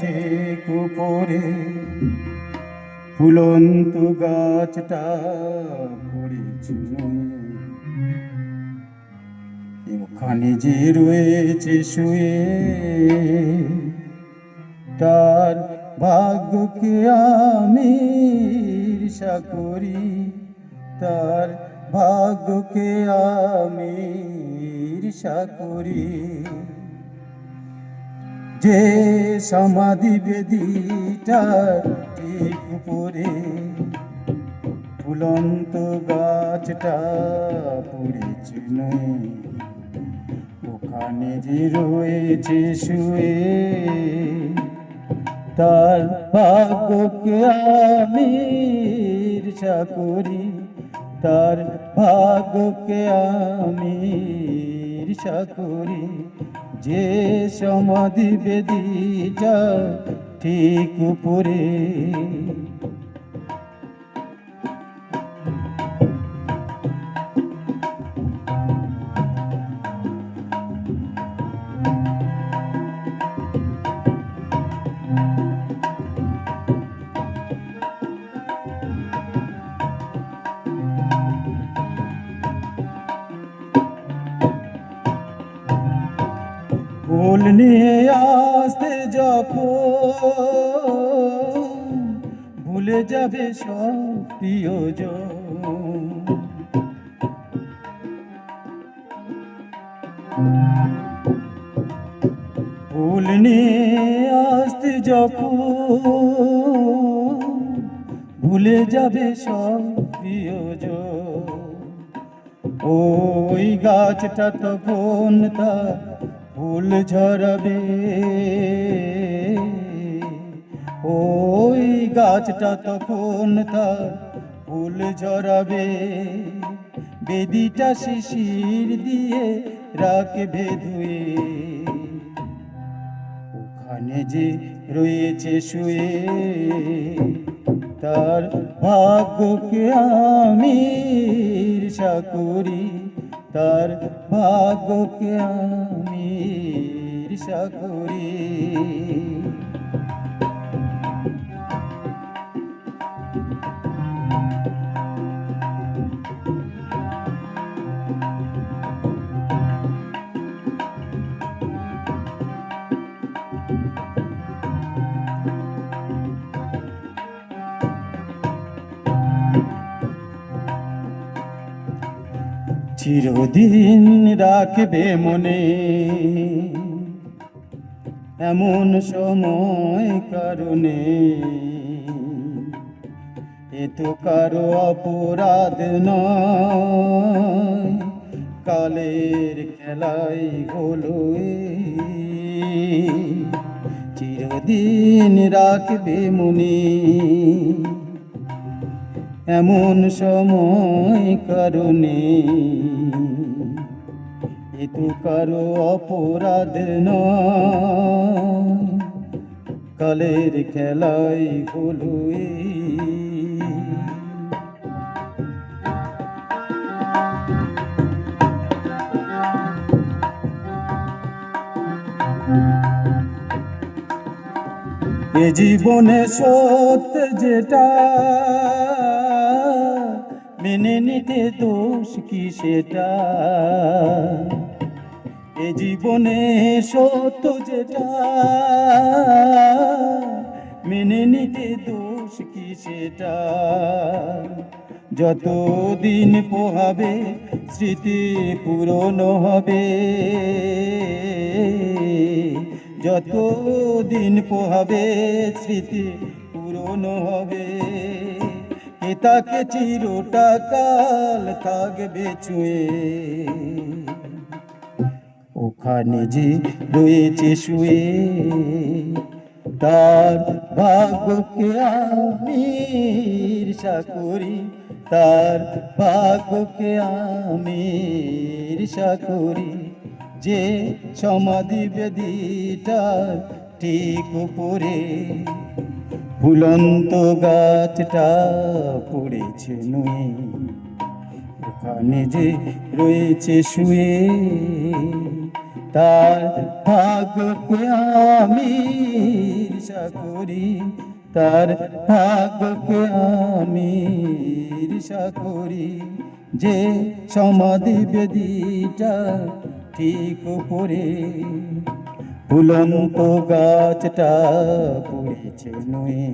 ঠিক উপরে। ফুলন্ত গাছটা পড়েছে ওখানে যে রয়েছে শুয়ে, তার ভাগ্যকে আমি ঈর্ষা করি। তার ভাগ্যকে আমি ঈর্ষা করি। যে সমাধি বেদিটা ঠিক উপরে, ফুলন্ত গাছটা পড়েছে নই ওখানে যে রয়েছে শুয়ে, তার ভাগ্যকে আমি ঈর্ষা করি তার ভাগ্যকে আমি ঈর্ষা করি যে সমাধি বেদিটা ঠিক উপরে। ফুল নিয়ে আসতে যখন ভুলে যাবে সব প্রিয়জন। ফুল নিয়ে আসতে যখন ভুলে যাবে সব প্রিয়জন। ওই গাছটা তখন তার ফুল ঝরাবে। ওই গাছটা তখন তার ফুল ঝরাবে। বেদিটা শিশির দিয়ে রাখবে ধুয়ে। ওখানে যে রয়েছে শুয়ে, তার ভাগ্যকে আমি ঈর্ষা করি তার ভাগ্যকে আমি ঈর্ষা করি চিরদিন রাখবে মনে। এমন সময় কারণে এ তো কারও অপরাধ নয় কালের খেলাই হলো। চিরদিন রাখবে মনে এমন সময় কারণে এ কারও অপরাধ কালের খেলাই হলো এই। এ জীবনে সত্য যেটা, মেনে নিতে দোষ কি সেটা এ জীবনে সত্য যেটা, মেনে নিতে দোষ কি সেটা? যতদিন পোহাবে, স্মৃতি পূরণ হবে। যতদিন পোহাবে, স্মৃতি পুরনো হবে। এ তাকে চিরটা কাল থাকবে ছুঁয়ে। ওখানে যে রয়েছে শুয়ে। তার ভাগ্যকে আমি ঈর্ষা করি। তার ভাগ্যকে আমি ঈর্ষা করি। যে সমাধি বেদিটার ঠিক উপরে। ফুলন্ত গাছটা পড়েছে নুই ওখানে যে রয়েছে শুয়ে। তার ভাগ্যকে আমি ঈর্ষা করি তার ভাগ্যকে আমি ঈর্ষা করি যে সমাধি বেদিটা ঠিক পরে ফুলন্ত গাছটা পড়েছে নুয়ে।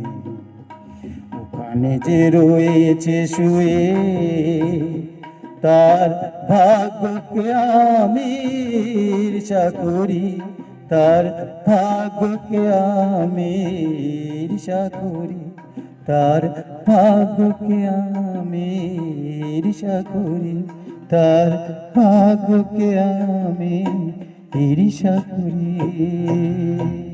ওখানে যে রয়েছে শুয়ে তার ভাগ্যকে আমি ঈর্ষা করি, তার ভাগ্যকে আমি ঈর্ষা করি, তার ভাগ্যকে আমি ঈর্ষা করি, তার ভাগ্যকে আমি ঈর্ষা করি।